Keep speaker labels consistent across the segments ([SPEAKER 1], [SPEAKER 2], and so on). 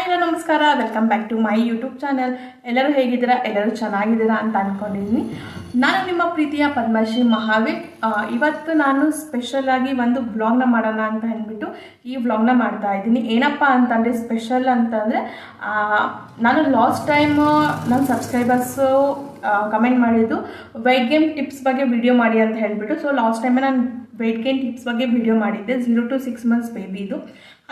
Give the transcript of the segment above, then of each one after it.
[SPEAKER 1] Hello ನಮಸ್ಕಾರ. Welcome back to my YouTube channel ಎಲ್ಲರೂ ಹೇಗಿದ್ದೀರಾ? ಎಲ್ಲರೂ ಚೆನ್ನಾಗಿದ್ದೀರಾ ಅಂತ ಅಂದ್ಕೊಂಡಿದ್ದೀನಿ ನಾನು ನಿಮ್ಮ ಪ್ರೀತಿಯ ಪದ್ಮಶ್ರೀ ಮಹಾವೀರ್ ಇವತ್ತು ನಾನು ಸ್ಪೆಷಲ್ ಆಗಿ ಒಂದು ವ್ಲಾಗ್ನ ಮಾಡೋಣ ಅಂತ ಅಂದ್ಬಿಟ್ಟು ಈ ವ್ಲಾಗ್ನ ಮಾಡ್ತಾ ಇದ್ದೀನಿ. ಏನಪ್ಪ ಅಂತಂದರೆ ಸ್ಪೆಷಲ್ ಅಂತಂದರೆ ನಾನು ಲಾಸ್ಟ್ ಟೈಮ್ ನನ್ನ ಸಬ್ಸ್ಕ್ರೈಬರ್ಸು ಕಮೆಂಟ್ ಮಾಡಿದ್ದು ವೆಯ್ಟ್ ಗೇಮ್ ಟಿಪ್ಸ್ ಬಗ್ಗೆ ವಿಡಿಯೋ ಮಾಡಿ ಅಂತ ಹೇಳಿಬಿಟ್ಟು. ಸೊ ಲಾಸ್ಟ್ ಟೈಮೇ ನಾನು ವೆಯ್ಟ್ ಗೇನ್ ಟಿಪ್ಸ್ ಬಗ್ಗೆ ವಿಡಿಯೋ ಮಾಡಿದ್ದೆ. ಝೀರೋ ಟು ಸಿಕ್ಸ್ ಮಂತ್ಸ್ ಬೇಬಿದು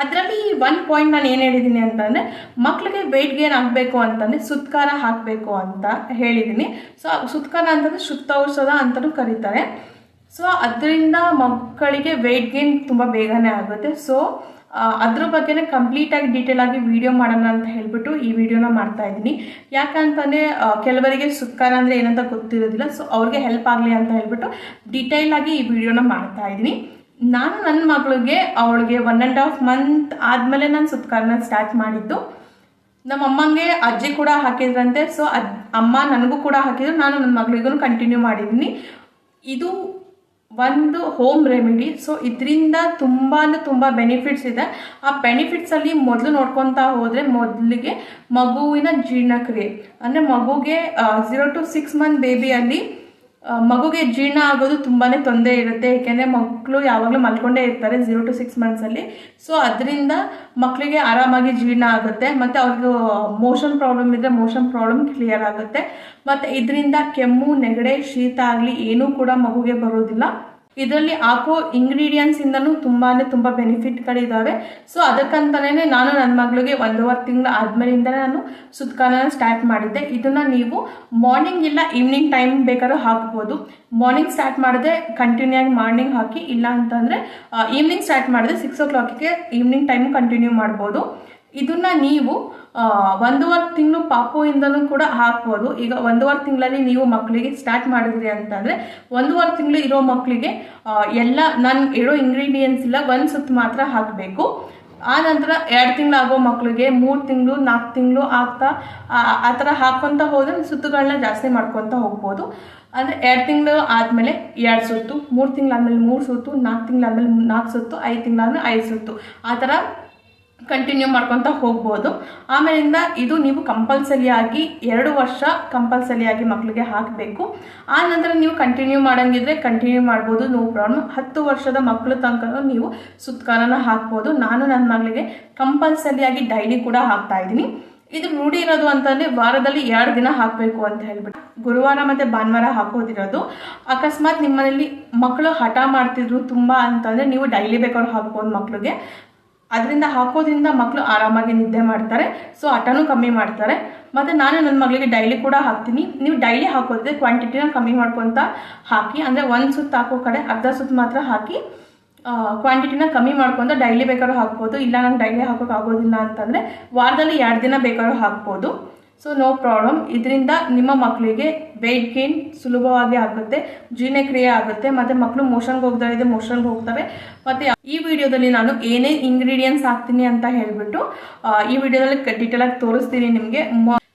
[SPEAKER 1] ಅದರಲ್ಲಿ ಒನ್ ಪಾಯಿಂಟ್ ನಾನು ಏನು ಹೇಳಿದ್ದೀನಿ ಅಂತಂದರೆ ಮಕ್ಕಳಿಗೆ ವೆಯ್ಟ್ ಗೇನ್ ಆಗಬೇಕು ಅಂತಂದರೆ ಸುತ್ಕಾರ ಹಾಕಬೇಕು ಅಂತ ಹೇಳಿದ್ದೀನಿ. ಸೊ ಸುತ್ಕಾರ ಅಂತಂದರೆ ಶುದ್ಧ ಔಷಧ ಅಂತಲೂ ಕರೀತಾರೆ. ಸೊ ಅದರಿಂದ ಮಕ್ಕಳಿಗೆ ವೆಯ್ಟ್ ಗೇನ್ ತುಂಬ ಬೇಗನೆ ಆಗುತ್ತೆ. ಸೊ ಅದ್ರ ಬಗ್ಗೆನೇ ಕಂಪ್ಲೀಟಾಗಿ ಡೀಟೇಲ್ ಆಗಿ ವಿಡಿಯೋ ಮಾಡೋಣ ಅಂತ ಹೇಳ್ಬಿಟ್ಟು ಈ ವಿಡಿಯೋನ ಮಾಡ್ತಾ ಇದ್ದೀನಿ. ಯಾಕಂತಂದರೆ ಕೆಲವರಿಗೆ ಸುತ್ಕಾರ ಅಂದರೆ ಏನಂತ ಗೊತ್ತಿರೋದಿಲ್ಲ. ಸೊ ಅವ್ರಿಗೆ ಹೆಲ್ಪ್ ಆಗಲಿ ಅಂತ ಹೇಳ್ಬಿಟ್ಟು ಡೀಟೇಲ್ ಆಗಿ ಈ ವಿಡಿಯೋನ ಮಾಡ್ತಾ ಇದ್ದೀನಿ. ನಾನು ನನ್ನ ಮಗಳಿಗೆ ಅವಳಿಗೆ ಒನ್ ಆ್ಯಂಡ್ ಹಾಫ್ ಮಂತ್ ಆದಮೇಲೆ ನಾನು ಸುತ್ಕಾರನ ಸ್ಟಾರ್ಟ್ ಮಾಡಿದ್ದು. ನಮ್ಮ ಅಮ್ಮಂಗೆ ಅಜ್ಜಿ ಕೂಡ ಹಾಕಿದ್ರಂತೆ. ಸೊ ಅಮ್ಮ ನನಗೂ ಕೂಡ ಹಾಕಿದ್ರು. ನಾನು ನನ್ನ ಮಗಳಿಗೂ ಕಂಟಿನ್ಯೂ ಮಾಡಿದ್ದೀನಿ. ಇದು ಒಂದು ಹೋಮ್ ರೆಮಿಡಿ ಸೊ ಇದರಿಂದ ತುಂಬ ಅಂದರೆ ತುಂಬ ಬೆನಿಫಿಟ್ಸ್ ಇದೆ. ಆ ಬೆನಿಫಿಟ್ಸಲ್ಲಿ ಮೊದಲು ನೋಡ್ಕೊತಾ ಹೋದರೆ ಮೊದಲಿಗೆ ಮಗುವಿನ ಜೀರ್ಣಕ್ರಿಯೆ. ಅಂದರೆ ಮಗುಗೆ ಝೀರೋ ಟು ಸಿಕ್ಸ್ ಮಂತ್ ಬೇಬಿಯಲ್ಲಿ ಮಗುಗೆ ಜೀರ್ಣ ಆಗೋದು ತುಂಬಾ ತೊಂದರೆ ಇರುತ್ತೆ. ಏಕೆಂದರೆ ಮಕ್ಕಳು ಯಾವಾಗಲೂ ಮಲ್ಕೊಂಡೇ ಇರ್ತಾರೆ ಝೀರೋ ಟು ಸಿಕ್ಸ್ ಮಂತ್ಸಲ್ಲಿ ಸೊ ಅದರಿಂದ ಮಕ್ಕಳಿಗೆ ಆರಾಮಾಗಿ ಜೀರ್ಣ ಆಗುತ್ತೆ. ಮತ್ತು ಅವ್ರಿಗೆ ಮೋಷನ್ ಪ್ರಾಬ್ಲಮ್ ಇದ್ದರೆ ಮೋಷನ್ ಪ್ರಾಬ್ಲಮ್ ಕ್ಲಿಯರ್ ಆಗುತ್ತೆ. ಮತ್ತು ಇದರಿಂದ ಕೆಮ್ಮು, ನೆಗಡೆ, ಶೀತ ಆಗಲಿ ಏನೂ ಕೂಡ ಮಗುಗೆ ಬರೋದಿಲ್ಲ. ಇದರಲ್ಲಿ ಹಾಕೋ ಇಂಗ್ರೀಡಿಯೆಂಟ್ಸ್ ಇಂದನೂ ತುಂಬಾ ತುಂಬ ಬೆನಿಫಿಟ್ಗಳಿದ್ದಾವೆ ಸೊ ಅದಕ್ಕಂತಲೇ ನಾನು ನನ್ನ ಮಗಳಿಗೆ ಒಂದೂವರೆ ತಿಂಗಳು ಆದ್ಮೇಲಿಂದ ನಾನು ಸುತ್ಕಾಲನ ಸ್ಟಾರ್ಟ್ ಮಾಡಿದ್ದೆ. ಇದನ್ನು ನೀವು ಮಾರ್ನಿಂಗ್ ಇಲ್ಲ ಈವ್ನಿಂಗ್ ಟೈಮ್ ಬೇಕಾದ್ರೂ ಹಾಕ್ಬೋದು. ಮಾರ್ನಿಂಗ್ ಸ್ಟಾರ್ಟ್ ಮಾಡಿದೆ ಕಂಟಿನ್ಯೂ ಆಗಿ ಮಾರ್ನಿಂಗ್ ಹಾಕಿ ಇಲ್ಲ ಅಂತಂದರೆ ಈವ್ನಿಂಗ್ ಸ್ಟಾರ್ಟ್ ಮಾಡಿದೆ ಸಿಕ್ಸ್ ಓ ಕ್ಲಾಕಿಗೆ ಈವ್ನಿಂಗ್ ಟೈಮ್ ಕಂಟಿನ್ಯೂ ಮಾಡ್ಬೋದು. ಇದನ್ನ ನೀವು ಒಂದೂವರೆ ತಿಂಗಳು ಪಾಪುವಿಂದಲೂ ಕೂಡ ಹಾಕ್ಬೋದು. ಈಗ ಒಂದೂವರೆ ತಿಂಗಳಲ್ಲಿ ನೀವು ಮಕ್ಕಳಿಗೆ ಸ್ಟಾರ್ಟ್ ಮಾಡಿದ್ರಿ ಅಂತಂದರೆ, ಒಂದೂವರೆ ತಿಂಗಳು ಇರೋ ಮಕ್ಕಳಿಗೆ ಎಲ್ಲ ನಾನು ಇರೋ ಇಂಗ್ರೀಡಿಯೆಂಟ್ಸ್ ಇಲ್ಲ ಒಂದು ಸುತ್ತು ಮಾತ್ರ ಹಾಕಬೇಕು. ಆ ನಂತರ ಎರಡು ತಿಂಗಳಾಗೋ ಮಕ್ಕಳಿಗೆ ಮೂರು ತಿಂಗಳು, ನಾಲ್ಕು ತಿಂಗಳು ಆಗ್ತಾ, ಆ ಥರ ಹಾಕ್ಕೊತ ಹೋದರೆ ಸುತ್ತುಗಳನ್ನ ಜಾಸ್ತಿ ಮಾಡ್ಕೊತ ಹೋಗ್ಬೋದು. ಅಂದರೆ ಎರಡು ತಿಂಗಳು ಆದಮೇಲೆ ಎರಡು ಸುತ್ತು, ಮೂರು ತಿಂಗಳಾದ್ಮೇಲೆ ಮೂರು ಸುತ್ತು, ನಾಲ್ಕು ತಿಂಗಳಾದ್ಮೇಲೆ ನಾಲ್ಕು ಸುತ್ತು, ಐದು ತಿಂಗಳಾದ್ಮೇಲೆ ಐದು ಸುತ್ತು. ಆ ಥರ ಕಂಟಿನ್ಯೂ ಮಾಡ್ಕೊತ ಹೋಗ್ಬೋದು. ಆಮೇಲಿಂದ ಇದು ನೀವು ಕಂಪಲ್ಸರಿಯಾಗಿ ಎರಡು ವರ್ಷ ಕಂಪಲ್ಸರಿಯಾಗಿ ಮಕ್ಕಳಿಗೆ ಹಾಕಬೇಕು. ಆ ನಂತರ ನೀವು ಕಂಟಿನ್ಯೂ ಮಾಡೋಂಗಿದ್ರೆ ಕಂಟಿನ್ಯೂ ಮಾಡ್ಬೋದು. ನೋ ಪ್ರಾಬ್ಲಮ್ ಹತ್ತು ವರ್ಷದ ಮಕ್ಕಳು ತನಕ ನೀವು ಸುತ್ಕಾರನ ಹಾಕ್ಬೋದು. ನಾನು ನನ್ನ ಮಗಳಿಗೆ ಕಂಪಲ್ಸರಿಯಾಗಿ ಡೈಲಿ ಕೂಡ ಹಾಕ್ತಾ ಇದ್ದೀನಿ. ಇದು ರೂಢಿ ಇರೋದು ಅಂತಂದರೆ ವಾರದಲ್ಲಿ ಎರಡು ದಿನ ಹಾಕಬೇಕು ಅಂತ ಹೇಳ್ಬಿಟ್ಟು. ಗುರುವಾರ ಮತ್ತು ಭಾನುವಾರ ಹಾಕೋದಿರೋದು. ಅಕಸ್ಮಾತ್ ನಿಮ್ಮನೇಲಿ ಮಕ್ಕಳು ಹಠ ಮಾಡ್ತಿದ್ರು ತುಂಬ ಅಂತಂದರೆ ನೀವು ಡೈಲಿ ಬೇಕಾದ್ರೂ ಹಾಕ್ಬೋದು ಮಕ್ಕಳಿಗೆ ಅದರಿಂದ ಹಾಕೋದ್ರಿಂದ ಮಕ್ಕಳು ಆರಾಮಾಗಿ ನಿದ್ದೆ ಮಾಡ್ತಾರೆ. ಸೊ ಹಠನೂ ಕಮ್ಮಿ ಮಾಡ್ತಾರೆ. ಮತ್ತು ನಾನು ನನ್ನ ಮಗಳಿಗೆ ಡೈಲಿ ಕೂಡ ಹಾಕ್ತೀನಿ. ನೀವು ಡೈಲಿ ಹಾಕೋದ್ರೆ ಕ್ವಾಂಟಿಟಿನ ಕಮ್ಮಿ ಮಾಡ್ಕೊತ ಹಾಕಿ, ಅಂದರೆ ಒಂದು ಸುತ್ತು ಹಾಕೋ ಕಡೆ ಅರ್ಧ ಸುತ್ತು ಮಾತ್ರ ಹಾಕಿ ಕ್ವಾಂಟಿಟಿನ ಕಮ್ಮಿ ಮಾಡ್ಕೊಂಡು ಡೈಲಿ ಬೇಕಾದ್ರೂ ಹಾಕ್ಬೋದು. ಇಲ್ಲ ನಂಗೆ ಡೈಲಿ ಹಾಕೋಕೆ ಆಗೋದಿಲ್ಲ ಅಂತಂದರೆ ವಾರದಲ್ಲಿ ಎರಡು ದಿನ ಬೇಕಾದ್ರೂ ಹಾಕ್ಬೋದು. ಸೊ ನೋ ಪ್ರಾಬ್ಲಮ್ ಇದರಿಂದ ನಿಮ್ಮ ಮಕ್ಕಳಿಗೆ ವೆಯ್ಟ್ ಗೇನ್ ಸುಲಭವಾಗಿ ಆಗುತ್ತೆ, ಜೀರ್ಣಕ್ರಿಯೆ ಆಗುತ್ತೆ, ಮತ್ತು ಮಕ್ಕಳು ಮೋಷನ್ಗೆ ಹೋಗ್ತಾ ಇದೆ ಮೋಷನ್ಗೆ ಹೋಗ್ತವೆ. ಮತ್ತು ಈ ವಿಡಿಯೋದಲ್ಲಿ ನಾನು ಏನೇ ಇಂಗ್ರೀಡಿಯೆಂಟ್ಸ್ ಹಾಕ್ತೀನಿ ಅಂತ ಹೇಳಿಬಿಟ್ಟು ಈ ವಿಡಿಯೋದಲ್ಲಿ ಡೀಟೇಲಾಗಿ ತೋರಿಸ್ತೀನಿ ನಿಮಗೆ.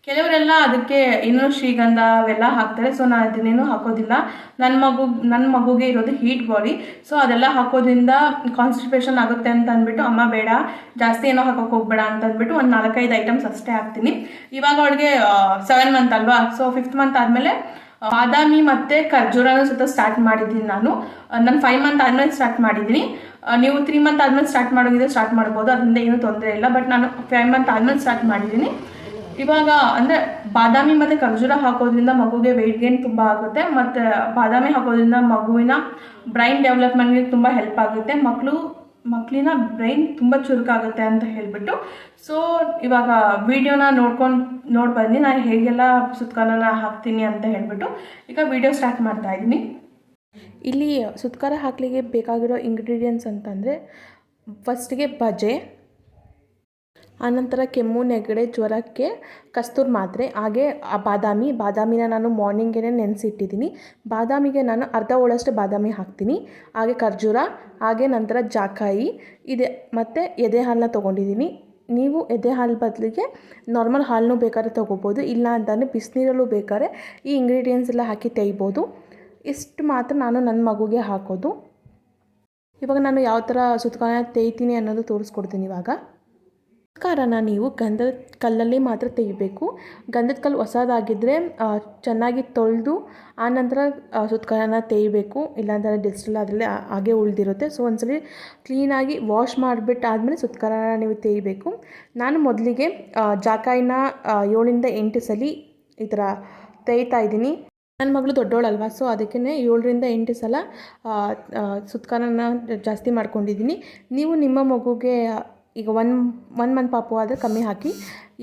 [SPEAKER 1] ಕೆಲವರೆಲ್ಲ ಅದಕ್ಕೆ ಇನ್ನೂ ಶ್ರೀಗಂಧ ಅವೆಲ್ಲ ಹಾಕ್ತಾರೆ. ಸೊ ನಾನು ಅದನ್ನೇನು ಹಾಕೋದಿಲ್ಲ. ನನ್ನ ಮಗು ನನ್ನ ಮಗುಗೆ ಇರೋದು ಹೀಟ್ ಬಾಡಿ ಸೊ ಅದೆಲ್ಲ ಹಾಕೋದ್ರಿಂದ ಕಾನ್ಸ್ಟಿಪೇಷನ್ ಆಗುತ್ತೆ ಅಂತ ಅಂದ್ಬಿಟ್ಟು, ಅಮ್ಮ, ಬೇಡ. ಜಾಸ್ತಿ ಏನೋ ಹಾಕೋಕೆ ಹೋಗ್ಬೇಡ ಅಂತ ಅಂದ್ಬಿಟ್ಟು ಒಂದು ನಾಲ್ಕೈದು ಐಟಮ್ಸ್ ಅಷ್ಟೇ ಹಾಕ್ತೀನಿ. ಇವಾಗ ಅವಳಿಗೆ ಸೆವೆನ್ ಮಂತ್ ಅಲ್ವಾ? ಸೊ ಫಿಫ್ತ್ ಮಂತ್ ಆದಮೇಲೆ ಬಾದಾಮಿ ಮತ್ತು ಖರ್ಜೂರನೂ ಸುತ್ತ ಸ್ಟಾರ್ಟ್ ಮಾಡಿದ್ದೀನಿ ನಾನು. ನಾನು ಫೈವ್ ಮಂತ್ ಆದಮೇಲೆ ಸ್ಟಾರ್ಟ್ ಮಾಡಿದ್ದೀನಿ. ನೀವು ತ್ರೀ ಮಂತ್ ಆದಮೇಲೆ ಸ್ಟಾರ್ಟ್ ಮಾಡೋದಿದ್ರೆ ಸ್ಟಾರ್ಟ್ ಮಾಡ್ಬೋದು. ಅದರಿಂದ ಏನೂ ತೊಂದರೆ ಇಲ್ಲ. ಬಟ್ ನಾನು ಫೈವ್ ಮಂತ್ ಆದಮೇಲೆ ಸ್ಟಾರ್ಟ್ ಮಾಡಿದ್ದೀನಿ. ಇವಾಗ ಅಂದರೆ ಬಾದಾಮಿ ಮತ್ತು ಖರ್ಜೂರ ಹಾಕೋದ್ರಿಂದ ಮಗುಗೆ ವೆಯ್ಟ್ ಗೇನ್ ತುಂಬ ಆಗುತ್ತೆ, ಮತ್ತು ಬಾದಾಮಿ ಹಾಕೋದ್ರಿಂದ ಮಗುವಿನ ಬ್ರೈನ್ ಡೆವಲಪ್ಮೆಂಟ್ಗೆ ತುಂಬ ಹೆಲ್ಪ್ ಆಗುತ್ತೆ. ಮಕ್ಕಳು ಮಕ್ಕಳಿನ ಬ್ರೈನ್ ತುಂಬ ಚುರುಕಾಗುತ್ತೆ ಅಂತ ಹೇಳಿಬಿಟ್ಟು. ಸೊ ಇವಾಗ ವಿಡಿಯೋನ ನೋಡ್ಕೊಂಡು, ನೋಡಿ ಬನ್ನಿ ನಾನು ಹೇಗೆಲ್ಲ ಸುತ್ತಕಾಲನ ಹಾಕ್ತೀನಿ ಅಂತ ಹೇಳ್ಬಿಟ್ಟು ಈಗ ವಿಡಿಯೋ ಸ್ಟಾರ್ಟ್ ಮಾಡ್ತಾ ಇದ್ದೀನಿ. ಇಲ್ಲಿ ಸುತ್ಕಾರ ಹಾಕಲಿಕ್ಕೆ ಬೇಕಾಗಿರೋ ಇಂಗ್ರೀಡಿಯೆಂಟ್ಸ್ ಅಂತಂದರೆ ಫಸ್ಟಿಗೆ ಬಜೆ ಆನಂತರ ಕೆಮ್ಮು, ನೆಗಡೆ, ಜ್ವರಕ್ಕೆ ಕಸ್ತೂರ್ ಮಾತ್ರೆ, ಹಾಗೆ ಆ ಬಾದಾಮಿ, ಬಾದಾಮಿನ ನಾನು ಮಾರ್ನಿಂಗೇ ನೆನೆಸಿಟ್ಟಿದ್ದೀನಿ. ಬಾದಾಮಿಗೆ ನಾನು ಅರ್ಧ ಒಳಷ್ಟು ಬಾದಾಮಿ ಹಾಕ್ತೀನಿ. ಹಾಗೆ ಖರ್ಜೂರ, ಹಾಗೆ ನಂತರ ಜಾಕಾಯಿ, ಇದೆ ಮತ್ತು ಎದೆ ಹಾಲನ್ನ ತೊಗೊಂಡಿದ್ದೀನಿ. ನೀವು ಎದೆ ಹಾಲು ಬದಲಿಗೆ ನಾರ್ಮಲ್ ಹಾಲನ್ನೂ ಬೇಕಾದ್ರೆ ತೊಗೋಬೋದು, ಇಲ್ಲ ಅಂತಂದರೆ ಬಿಸಿನೀರಲ್ಲೂ ಬೇಕಾದ್ರೆ ಈ ಇಂಗ್ರೀಡಿಯೆಂಟ್ಸ್ ಎಲ್ಲ ಹಾಕಿ ತೆಗಿಬೋದು. ಇಷ್ಟು ಮಾತ್ರ ನಾನು ನನ್ನ ಮಗುಗೆ ಹಾಕೋದು. ಇವಾಗ ನಾನು ಯಾವ ಥರ ಸುತ್ತಕಾಯ ತೇಯ್ತೀನಿ ಅನ್ನೋದು ತೋರಿಸ್ಕೊಡ್ತೀನಿ ಇವಾಗ. ಖಾರನ ನೀವು ಗಂಧದ ಕಲ್ಲಲ್ಲಿ ಮಾತ್ರ ತೆಗಿಬೇಕು. ಗಂಧದ ಕಲ್ಲು ಹೊಸದಾಗಿದ್ದರೆ ಚೆನ್ನಾಗಿ ತೊಳೆದು ಆನಂತರ ಸುತ್ಕಾರನ ತೆಗಿಬೇಕು. ಇಲ್ಲಾಂದರೆ ಡಿಸ್ಟಲ್ ಅದರಲ್ಲೇ ಹಾಗೆ ಉಳಿದಿರುತ್ತೆ. ಸೊ, ಒಂದ್ಸಲಿ ಕ್ಲೀನಾಗಿ ವಾಶ್ ಮಾಡಿಬಿಟ್ಟು ಆದಮೇಲೆ ಸುತ್ಕಾರನ ನೀವು ತೆಗಿಬೇಕು. ನಾನು ಮೊದಲಿಗೆ ಜಾಕಾಯಿನ ಏಳಿಂದ ಎಂಟು ಸಲ ಈ ಥರ ತೆಗಿತಾ ಇದ್ದೀನಿ. ನನ್ನ ಮಗಳು ದೊಡ್ಡೋಳಲ್ವಾ, ಸೊ ಅದಕ್ಕೇ ಏಳರಿಂದ ಎಂಟು ಸಲ ಸುತ್ಕಾರನ ಜಾಸ್ತಿ ಮಾಡ್ಕೊಂಡಿದ್ದೀನಿ. ನೀವು ನಿಮ್ಮ ಮಗುಗೆ ಈಗ ಒನ್ ಒನ್ ಮಂತ್ ಪಾಪು ಆದರೆ ಕಮ್ಮಿ ಹಾಕಿ,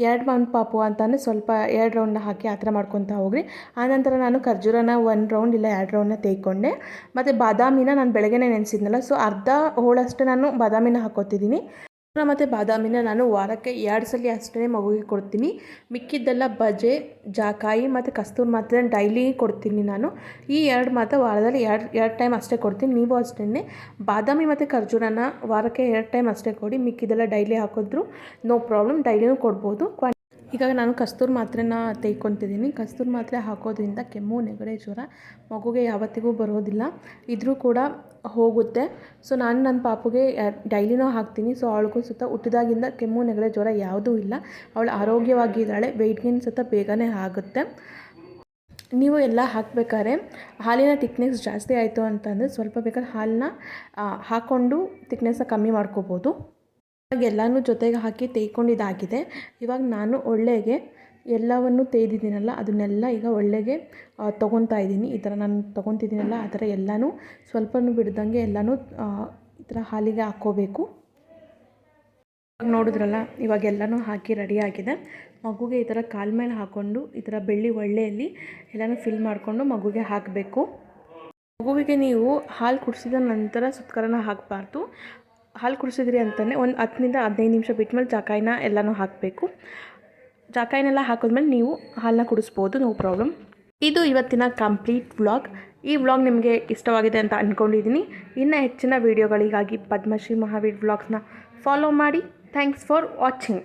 [SPEAKER 1] ಎರಡು ಮಂತ್ ಪಾಪು ಅಂತಂದರೆ ಸ್ವಲ್ಪ ಎರಡು ರೌಂಡ್ನ ಹಾಕಿ ಆ ಥರ ಮಾಡ್ಕೊತಾ ಹೋಗ್ರಿ. ಆನಂತರ ನಾನು ಖರ್ಜೂರನ ಒನ್ ರೌಂಡ್ ಇಲ್ಲ ಎರಡು ರೌಂಡ್ನ ತೆಗೆಕೊಂಡೆ. ಮತ್ತು ಬಾದಾಮಿನ ನಾನು ಬೆಳಗ್ಗೆನೇ ನೆನೆಸಿದ್ನಲ್ಲ ಸೊ ಅರ್ಧ ಹೋಳಷ್ಟು ನಾನು ಬಾದಾಮಿನ ಹಾಕ್ಕೊತಿದ್ದೀನಿ ಮತ್ತು ಬಾದಾಮಿನ ನಾನು ವಾರಕ್ಕೆ ಎರಡು ಸಲ ಅಷ್ಟೇ ಮಗುವಿಗೆ ಕೊಡ್ತೀನಿ. ಮಿಕ್ಕಿದ್ದೆಲ್ಲ ಬಜೆ, ಜಾಕಾಯಿ ಮತ್ತು ಕಸ್ತೂರಿ ಮಾತ್ರ ಡೈಲಿ ಕೊಡ್ತೀನಿ ನಾನು. ಈ ಎರಡು ಮಾತ್ರ ವಾರದಲ್ಲಿ ಎರಡು ಎರಡು ಟೈಮ್ ಅಷ್ಟೇ ಕೊಡ್ತೀನಿ. ನೀವು ಅಷ್ಟೇ ಬಾದಾಮಿ ಮತ್ತು ಖರ್ಜೂರನ ವಾರಕ್ಕೆ ಎರಡು ಟೈಮ್ ಅಷ್ಟೇ ಕೊಡಿ. ಮಿಕ್ಕಿದ್ದೆಲ್ಲ ಡೈಲಿ ಹಾಕಿದ್ರು ನೋ ಪ್ರಾಬ್ಲಮ್, ಡೈಲಿನೂ ಕೊಡ್ಬೋದು. ಈಗ ನಾನು ಕಸ್ತೂರಿ ಮಾತ್ರೆನ ತೆಗ್ಕೊತಿದ್ದೀನಿ ಕಸ್ತೂರಿ ಮಾತ್ರೆ ಹಾಕೋದ್ರಿಂದ ಕೆಮ್ಮು, ನೆಗಡಿ, ಜ್ವರ ಮಗುಗೆ ಯಾವತ್ತಿಗೂ ಬರೋದಿಲ್ಲ. ಇದ್ರೂ ಕೂಡ ಹೋಗುತ್ತೆ. ಸೊ ನಾನು ನನ್ನ ಪಾಪುಗೆ ಡೈಲಿನೂ ಹಾಕ್ತೀನಿ. ಸೊ ಅವಳಿಗೂ ಸುತ್ತ ಹುಟ್ಟಿದಾಗಿಂದ ಕೆಮ್ಮು, ನೆಗಡಿ, ಜ್ವರ ಯಾವುದೂ ಇಲ್ಲ. ಅವಳು ಆರೋಗ್ಯವಾಗಿದ್ದಾಳೆ. ವೆಯ್ಟ್ ಗೇನ್ ಸುತ್ತ ಬೇಗನೆ ಆಗುತ್ತೆ. ನೀವು ಎಲ್ಲ ಹಾಕಬೇಕಾದ್ರೆ ಹಾಲಿನ ತಿಕ್ನೆಸ್ ಜಾಸ್ತಿ ಆಯಿತು ಅಂತಂದರೆ ಸ್ವಲ್ಪ ಬೇಕಾದ್ರೆ ಹಾಲನ್ನ ಹಾಕ್ಕೊಂಡು ತಿಕ್ನೆಸ್ನ ಕಮ್ಮಿ ಮಾಡ್ಕೋಬೋದು. ಎಲ್ಲನೂ ಜೊತೆಗೆ ಹಾಕಿ ತೇಯ್ಕೊಂಡಿದ್ದಾಗಿದೆ ಇವಾಗ ನಾನು ಒಳ್ಳೆಗೆ ಎಲ್ಲವನ್ನು ತೆಯ್ದಿದ್ದೀನಲ್ಲ ಅದನ್ನೆಲ್ಲ ಈಗ ಒಳ್ಳೆಗೆ ತೊಗೊತಾ ಇದ್ದೀನಿ. ಈ ಥರ ನಾನು ತೊಗೊತಿದ್ದೀನಲ್ಲ, ಆ ಥರ ಎಲ್ಲನೂ ಸ್ವಲ್ಪನೂ ಬಿಡ್ದಂಗೆ ಎಲ್ಲನೂ ಈ ಥರ ಹಾಲಿಗೆ ಹಾಕ್ಕೋಬೇಕು ನೋಡಿದ್ರಲ್ಲ, ಇವಾಗ ಎಲ್ಲನೂ ಹಾಕಿ ರೆಡಿಯಾಗಿದೆ ಮಗುಗೆ ಈ ಥರ ಕಾಲು ಮೇಲೆ ಹಾಕ್ಕೊಂಡು ಈ ಥರ ಬೆಳ್ಳಿ ಒಳ್ಳೆಯಲ್ಲಿ ಎಲ್ಲನೂ ಫಿಲ್ ಮಾಡಿಕೊಂಡು ಮಗುಗೆ ಹಾಕಬೇಕು. ಮಗುವಿಗೆ ನೀವು ಹಾಲು ಕುಡಿಸಿದ ನಂತರ ಸುತ್ಕರನ ಹಾಕಬಾರ್ದು. ಹಾಲು ಕುಡಿಸಿದ್ರಿ ಅಂತಲೇ ಒಂದು ಹತ್ತರಿಂದ ಹದಿನೈದು ನಿಮಿಷ ಬಿಟ್ಮೇಲೆ ಜಾಕಾಯಿನ ಎಲ್ಲನೂ ಹಾಕಬೇಕು. ಜಾಕಾಯಿನೆಲ್ಲ ಹಾಕಿದ್ಮೇಲೆ ನೀವು ಹಾಲನ್ನ ಕುಡಿಸ್ಬೋದು, ನೋ ಪ್ರಾಬ್ಲಮ್. ಇದು ಇವತ್ತಿನ ಕಂಪ್ಲೀಟ್ ವ್ಲಾಗ್. ಈ ವ್ಲಾಗ್ ನಿಮಗೆ ಇಷ್ಟವಾಗಿದೆ ಅಂತ ಅಂದ್ಕೊಂಡಿದ್ದೀನಿ ಇನ್ನು ಹೆಚ್ಚಿನ ವೀಡಿಯೋಗಳಿಗಾಗಿ ಪದ್ಮಶ್ರೀ ಮಹಾವೀರ್ ವ್ಲಾಗ್ಸ್ನ ಫಾಲೋ ಮಾಡಿ. Thanks for watching.